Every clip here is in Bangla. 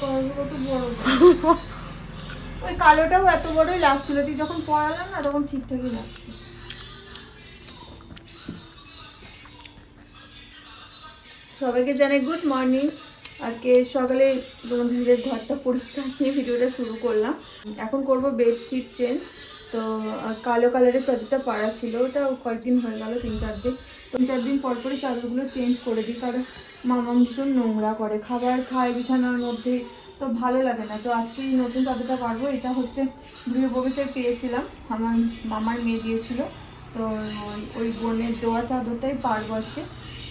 কভারগুলো তো বড় ওই কালোটাও এত বড়ই লাগছিল, তুই যখন পরালাম না, তখন ঠিকঠাকই লাগছে। সবাইকে জানাই গুড মর্নিং। আজকে সকালে বন্ধুদের ঘরটা পরিষ্কার নিয়ে ভিডিওটা শুরু করলাম। এখন করব বেডশিট চেঞ্জ। তো কালো কালারের চাদরটা পাড়া ছিল, ওটা কয়েকদিন হয়ে গেল, তিন চার দিন। তিন চার দিন পর পরই চাদরগুলো চেঞ্জ করে দিই, কারণ মামা ভীষণ নোংরা করে খাবার খায় বিছানার মধ্যে, তো ভালো লাগে না। তো আজকে এই নতুন চাদরটা পারব, এটা হচ্ছে গৃহপ্রবেশে পেয়েছিলাম, আমার মামার মেয়ে দিয়েছিল। তো ওই- বোনের দেওয়া চাদরটাই পারব আজকে।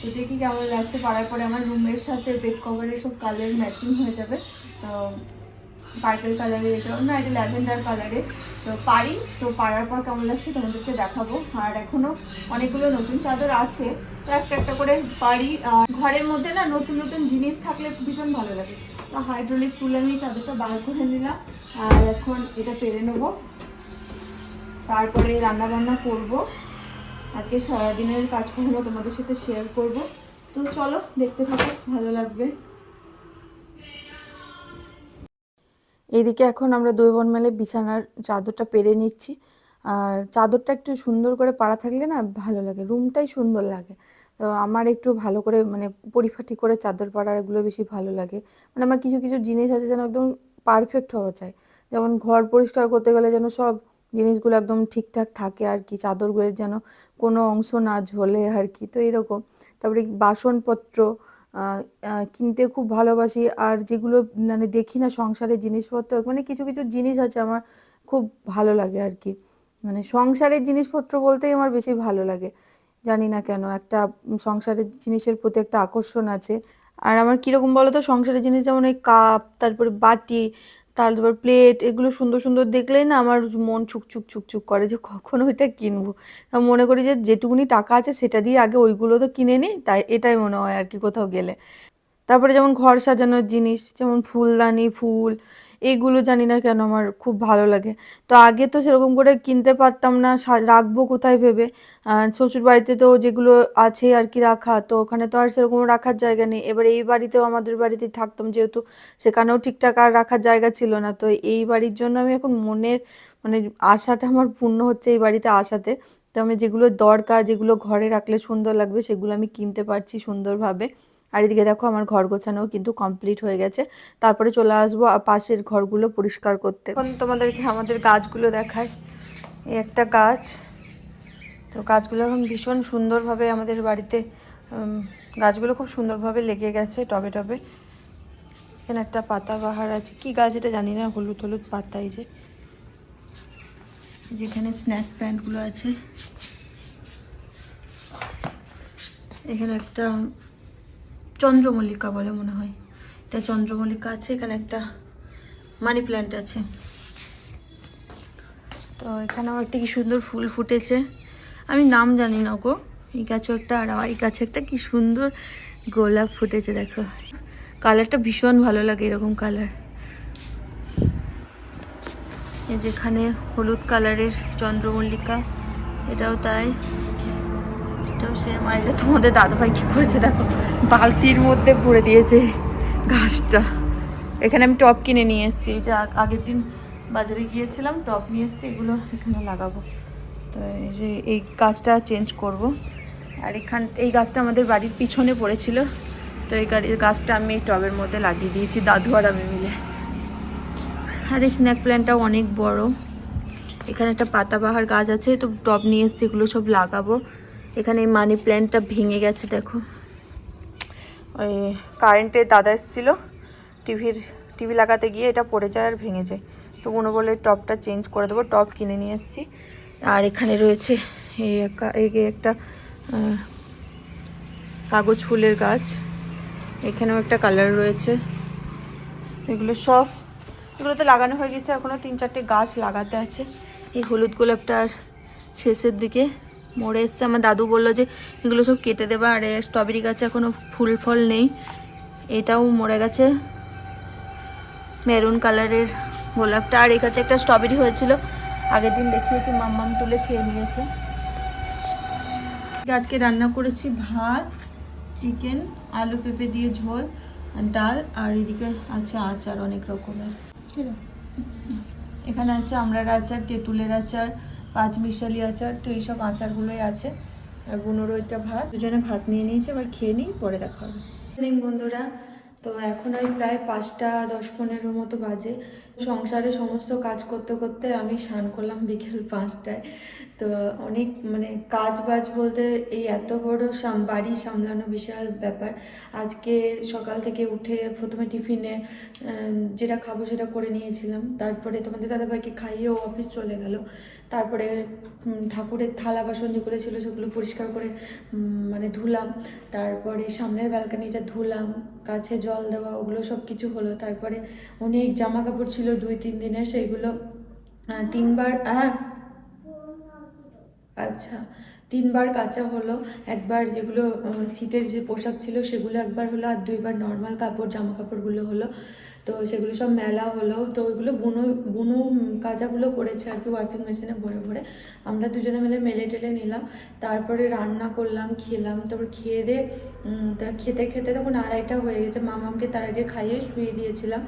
তো দেখি কেমন লাগছে পাড়ার পরে আমার রুমের সাথে বেড কভারের সব কালার ম্যাচিং হয়ে যাবে। তো পার্পেল কালারের এটা না, এটা ল্যাভেন্ডার কালারে তো পারি। তো পারার পর কেমন লাগছে তোমাদেরকে দেখাবো। আর এখনও অনেকগুলো নতুন চাদর আছে। তো একটা একটা করে পারি। ঘরের মধ্যে না নতুন নতুন জিনিস থাকলে ভীষণ ভালো লাগে। তো হাইড্রোলিক তুলে আমি চাদরটা বার করে নিলাম। আর এখন এটা পেরে নেব। তারপরে রান্না বান্না করব। আজকে সারাদিনের কাজকর্ম তোমাদের সাথে শেয়ার করব। তো চলো দেখতে থাকো, ভালো লাগবে। এইদিকে এখন আমরা দুই বোন মিলে বিছানার চাদরটা পেরে নিচ্ছি। আর চাদরটা একটু সুন্দর করে পাড়া থাকলে না ভালো লাগে, রুমটাই সুন্দর লাগে। তো আমার একটু ভালো করে মানে পরিপাটি করে চাদর পাড়া এগুলো বেশি ভালো লাগে। মানে আমার কিছু কিছু জিনিস আছে যেন একদম পারফেক্ট হওয়া চাই। যেমন ঘর পরিষ্কার করতে গেলে যেন সব জিনিসগুলো একদম ঠিকঠাক থাকে আর কি, চাদরগুলোর যেন কোনো অংশ না ঝোলে আর কি, তো এরকম। তারপরে বাসনপত্র কিনতে খুব ভালোবাসি। আর যেগুলো মানে দেখি না সংসারের জিনিসপত্র মানে কিছু কিছু জিনিস আছে আমার খুব ভালো লাগে আর কি। মানে সংসারের জিনিসপত্র বলতেই আমার বেশি ভালো লাগে। জানি না কেন, একটা সংসারের জিনিসের প্রতি একটা আকর্ষণ আছে। আর আমার কীরকম বলো তো সংসারের জিনিস যেমন ওই কাপ, তারপরে বাটি তারপর প্লেট এগুলো সুন্দর সুন্দর দেখলেই না আমার মন ছুকছুক ছুকছুক করে যে কখন ওইটা কিনবো। মনে করি যে যেটুকুনি টাকা আছে সেটা দিয়ে আগে ওইগুলো তো কিনে নিই, তাই এটাই মনে হয় আর কি কোথাও গেলে। তারপরে যেমন ঘর সাজানোর জিনিস, যেমন ফুলদানি, ফুল এইগুলো জানি না কেন আমার খুব ভালো লাগে। তো আগে তো সেরকম করে কিনতে পারতাম না রাখব কোথায় ভেবে? শ্বশুর বাড়িতে তো যেগুলো আছে আর কি রাখা, তো ওখানে তো আর সেরকম রাখার জায়গা নেই। এবার এই বাড়িতেও আমাদের বাড়িতে থাকতাম যেহেতু, সেখানেও ঠিকঠাক আর রাখার জায়গা ছিল না। তো এই বাড়ির জন্য আমি এখন মনের মানে আশাটা আমার পূর্ণ হচ্ছে এই বাড়িতে আসাতে। তো আমি যেগুলো দরকার, যেগুলো ঘরে রাখলে সুন্দর লাগবে, সেগুলো আমি কিনতে পারছি সুন্দরভাবে। আর এদিকে দেখো আমার ঘর গোছানো কিন্তু কমপ্লিট হয়ে গেছে। তারপরে চলে আসব পাশের ঘরগুলো পরিষ্কার করতে। এখন তোমাদেরকে আমাদের গাছগুলো দেখায় এই একটা গাছ। তো গাছগুলো এখন ভীষণ সুন্দরভাবে আমাদের বাড়িতে গাছগুলো খুব সুন্দরভাবে লেগে গেছে টবে টবে। এখানে একটা পাতা বাহার আছে। কি গাছ এটা জানি না, হলুদ হলুদ পাতা এই যে। যেখানে স্ন্যাক প্যান্টগুলো আছে। এখানে একটা চন্দ্রমল্লিকা বলে মনে হয়। এটা চন্দ্রমল্লিকা আছে, এখানে একটা মানি প্ল্যান্ট আছে। তো এখানে আমার একটা কি সুন্দর ফুল ফুটেছে। আমি নাম জানি না গো, এই গাছে একটা আর আমার এই গাছে একটা কি সুন্দর গোলাপ ফুটেছে, দেখো। কালারটা ভীষণ ভালো লাগে এরকম কালার। যেখানে হলুদ কালারের চন্দ্রমল্লিকা, এটাও তাই। এটাও সে এটা তোমাদের দাদাভাই কি করেছে দেখো? বালতির মধ্যে ভরে দিয়েছে ঘাসটা। এখানে আমি টপ কিনে নিয়ে এসেছি। যে আগের দিন বাজারে গিয়েছিলাম, টপ নিয়ে এসেছি, এগুলো এখানে লাগাবো। তো এই যে এই গাছটা চেঞ্জ করব। আর এখান এই গাছটা আমাদের বাড়ির পিছনে পড়েছিল। তো এই গাছটা আমি টবের মধ্যে লাগিয়ে দিয়েছি, দাদু আর আমি মিলে। আর এই স্ন্যাক প্ল্যান্টটাও অনেক বড়। এখানে একটা পাতাবাহার গাছ আছে, তো টব নিয়ে এসেছি, এগুলো সব লাগাবো। এখানে এই মানি প্ল্যান্টটা ভেঙে গেছে, দেখো। ওই কারেন্টে দাদা এসেছিল টিভির টিভি লাগাতে গিয়ে এটা পড়ে যায় আর ভেঙে যায়। তো মনে বলে টপটা চেঞ্জ করে দেবো, টপ কিনে নিয়ে এসেছি। আর এখানে রয়েছে এই একটা- কাগজ ফুলের গাছ। এখানেও একটা কালার রয়েছে। এগুলো সব, এগুলো তো লাগানো হয়ে গেছে এখনও তিন চারটে গাছ লাগাতে আছে। এই হলুদ গোলাপটার শেষের দিকে মরে এসছে। আমার দাদু বলল যে, এগুলো সব কেটে দেবা, আর স্ট্রবেরি গাছে এখনও ফুল ফল নেই। এটাও মরে গেছে। মেরুন কালারের গোলাপটা। আর গাছে একটা স্ট্রবেরি হয়েছিল। আগের দিন দেখিয়েছি, মাম্মাম তুলে খেয়ে নিয়েছে। আজকে রান্না করেছি ভাত, চিকেন, আলু পেঁপে দিয়ে ঝোল ডাল, আর এদিকে আছে আচার অনেক রকমের। এখানে আছে আমরার আচার, তেঁতুলের আচার পাঁচমিশালি আচার, তো এইসব আচারগুলোই আছে। আর বুনোর একটা ভাত। দুজনে ভাত নিয়ে নিয়েছে, এবার খেয়ে নিই, পরে দেখা হবে। বন্ধুরা। তো এখন আমি প্রায় পাঁচটা, দশ পনেরো মতো বাজে। সংসারে সমস্ত কাজ করতে করতে আমি স্নান করলাম বিকেল পাঁচটায়। তো অনেক মানে কাজ বাজ বলতে এই এত বড় বাড়ি সামলানো বিশাল ব্যাপার। আজকে সকাল থেকে উঠে প্রথমে টিফিনে যেটা খাব সেটা করে নিয়েছিলাম। তারপরে তোমাদের দাদাভাইকে খাইয়ে ও অফিস চলে গেল। তারপরে ঠাকুরের থালা বাসন যেগুলো ছিল সেগুলো পরিষ্কার করে মানে ধুলাম। তারপরে সামনের ব্যালকানিটা ধুলাম কাছে জল দেওয়া, ওগুলো সব কিছু হলো। তারপরে অনেক জামা কাপড় ছিল দুই, তিন দিনের, সেইগুলো তিনবার হ্যাঁ আচ্ছা তিনবার কাঁচা হলো একবার যেগুলো শীতের যে পোশাক ছিল সেগুলো একবার হলো আর দুইবার নর্মাল কাপড় জামা কাপড়গুলো হলো। তো সেগুলো সব মেলা হলো তো ওইগুলো বুনো বুনো উম, কাচাগুলো করেছে আর কি ওয়াশিং মেশিনে ভরে ভরে। আমরা দুজনে মিলে মেলে টেলে নিলাম তারপরে রান্না করলাম খেলাম তারপর খেয়ে দিয়ে খেতে খেতে তখন আড়াইটা হয়ে গেছে মামামকে তার আগে খাইয়ে শুয়ে দিয়েছিলাম।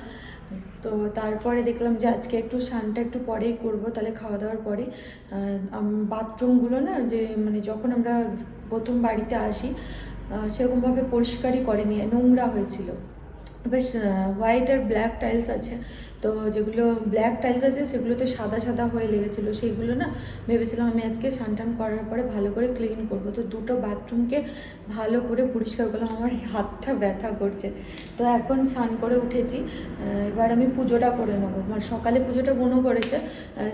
তো তারপরে দেখলাম যে আজকে একটু স্নানটা একটু পরেই করব, তাহলে খাওয়া দাওয়ার পরে। বাথরুমগুলো না যে মানে যখন আমরা প্রথম বাড়িতে আসি সেরকমভাবে পরিষ্কারই করেনি, নোংরা হয়েছিল। বেশ হোয়াইট আর ব্ল্যাক টাইলস আছে। তো যেগুলো ব্ল্যাক টাইলস আছে, সেগুলোতে সাদা সাদা হয়ে লেগেছিলো। সেইগুলো না ভেবেছিলাম আমি আজকে টান করার পরে ভালো করে ক্লিন করব। তো দুটো বাথরুমকে ভালো করে পরিষ্কার করলাম। আমার হাতটা ব্যথা করছে। তো এখন স্নান করে উঠেছি। এবার আমি পুজোটা করে নেব। মানে সকালে পুজোটা বোনও করেছে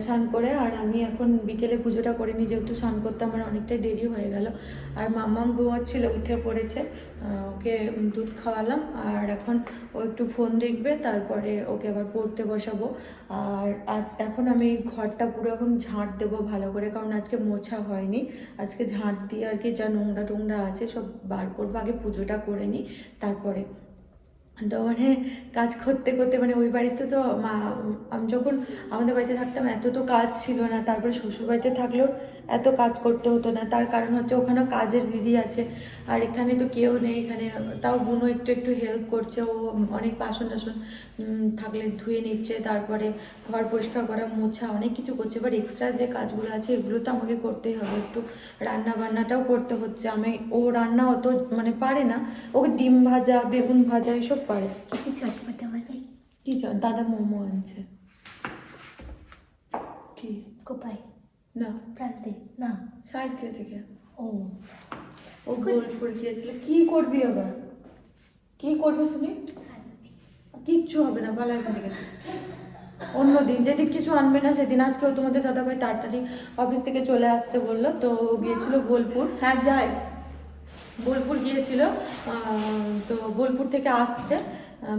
স্নান করে। আর আমি এখন বিকেলে পুজোটা করে নিই যেহেতু স্নান করতে আমার অনেকটাই দেরি হয়ে গেল। আর মামাম ঘুমাচ্ছিল, উঠে পড়েছে। ওকে দুধ খাওয়ালাম। আর এখন ও একটু ফোন দেখবে। তারপরে ওকে আবার পড়তে বসাবো। আর আজ এখন আমি ঘরটা পুরো এখন ঝাঁট দেবো ভালো করে, কারণ আজকে মোছা হয়নি। আজকে ঝাঁট দিয়ে আর কি যা নোংরা টোংরা আছে সব বার করব, আগে পুজোটা করে নিই, তারপরে। তো মানে কাজ করতে করতে মানে ওই বাড়িতে তো মা, আমি যখন আমাদের বাড়িতে থাকতাম এত তো কাজ ছিল না, তারপরে শ্বশুর বাড়িতে থাকলেও এত কাজ করতে হতো না। তার কারণ হচ্ছে ওখানেও কাজের দিদি আছে। আর এখানে তো কেউ নেই এখানে তাও বুনো একটু একটু হেল্প করছে। ও অনেক বাসন টাসন থাকলে ধুয়ে নিচ্ছে তারপরে ঘর পরিষ্কার করা মোছা অনেক কিছু করছে। এবার এক্সট্রা যে কাজগুলো আছে এগুলো তো আমাকে করতেই হবে। একটু রান্না বান্নাটাও করতে হচ্ছে। আমি ও রান্না অত মানে পারে না। ওকে ডিম ভাজা বেগুন ভাজা এসব পারে। কিছু চটপটা বানাই কি জান দাদা মোমো আনছে। কি? কোপাই। না। প্রান্তে না। সাহিত্য থেকে। ও। ও বোলপুর গিয়েছিল কি করবি আবার কি করবি শুনি? কিচ্ছু হবে না ভালো এখান থেকে। অন্য দিন যেদিন কিছু আনবে না সেদিন আজকেও তোমাদের দাদাভাই তাড়াতাড়ি অফিস থেকে চলে আসছে বলল। তো গিয়েছিল বোলপুর। হ্যাঁ যায় বোলপুর গিয়েছিল। তো বোলপুর থেকে আসছে।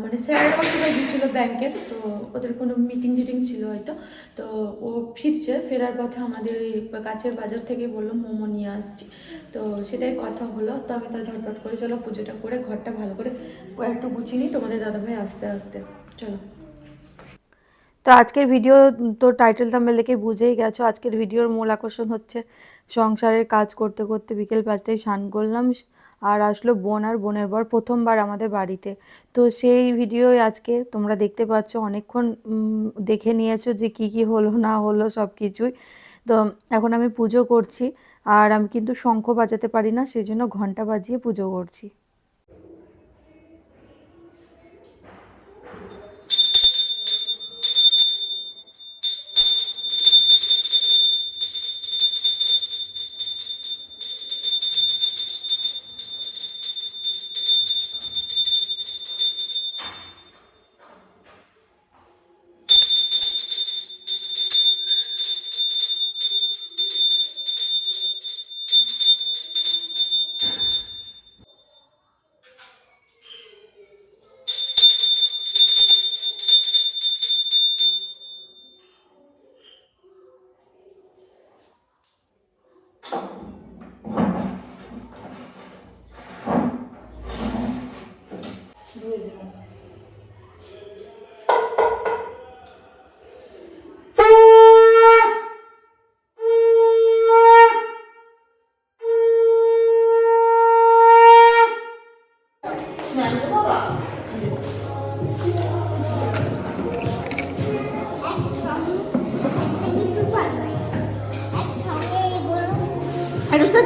মানে স্যাররাও সবাই গিয়েছিল ব্যাংকের, তো ওদের কোনো মিটিং টিটিং ছিল হয়তো। তো ও ফিরছে, ফেরার পথে আমাদের এই কাছের বাজার থেকে বলল, মোমো নিয়ে আসছি। তো সেটাই কথা হলো, তো আমি তো ঝটপট করে চলো, পুজোটা করে ঘরটা ভালো করে একটু গুছিয়ে নিই। তোমাদের দাদাভাই আস্তে আস্তে, চলো। তো আজকের ভিডিও তো টাইটেল থাম্বেল দেখে বুঝেই গেছো, আজকের ভিডিওর মূল আকর্ষণ হচ্ছে সংসারের কাজ করতে করতে বিকেল পাঁচটায় স্নান করলাম। আর আসলো বোন আর বোনের বর প্রথমবার আমাদের বাড়িতে। তো সেই ভিডিওই আজকে তোমরা দেখতে পাচ্ছ, অনেকক্ষণ দেখে নিয়েছো যে কি কি হলো, না হলো সব কিছুই তো এখন আমি পুজো করছি, আর আমি কিন্তু শঙ্খ বাজাতে পারি না সেই জন্য ঘণ্টা বাজিয়ে পুজো করছি।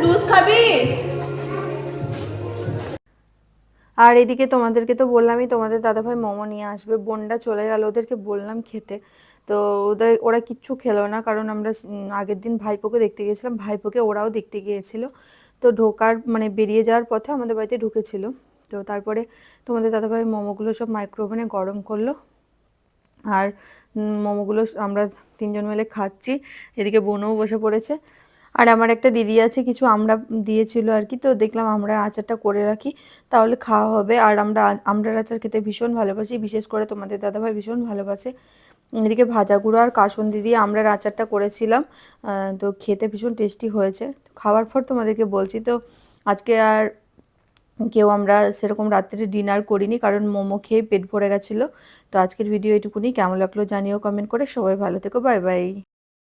জুস খাবি। আর এদিকে তোমাদেরকে তো বললামই, তোমাদের দাদাভাই মোমো নিয়ে আসবে। বোনটা চলে গেল, ওদেরকে বললাম খেতে। তো ওদের, ওরা কিচ্ছু খেলো না, কারণ আমরা আগের দিন ভাইপোকে দেখতে গিয়েছিলাম। ভাইপোকে ওরাও দেখতে গিয়েছিল। তো ঢোকার মানে বেরিয়ে যাওয়ার পথে আমাদের বাড়িতে ঢুকেছিল। তো তারপরে তোমাদের দাদাভাই মোমোগুলো সব মাইক্রোওভেনে গরম করল। আর মোমোগুলো আমরা তিনজন মিলে খাচ্ছি। এদিকে বোনও বসে পড়েছে। আর আমার একটা দিদি আছে, কিছু আমরা দিয়েছিল আর কি, তো দেখলাম আমরা আচারটা করে রাখি, তাহলে খাওয়া হবে। আর আমরা আ- আমড়ার আচার খেতে ভীষণ ভালোবাসি, বিশেষ করে তোমাদের দাদাভাই ভীষণ ভালোবাসে। এদিকে ভাজা গুঁড়ো আর কাসুন্দি দিয়ে আমড়ার আচারটা করেছিলাম তো খেতে ভীষণ টেস্টি হয়েছে। খাওয়ার পর তোমাদেরকে বলছি, তো আজকে আর কেউ আমরা সেরকম রাত্রে ডিনার করিনি, কারণ মোমো খেয়ে পেট ভরে গেছিল। তো আজকের ভিডিও এটুকুনি, কেমন লাগল জানিও কমেন্ট করে। সবাই ভালো থেকো বাই বাই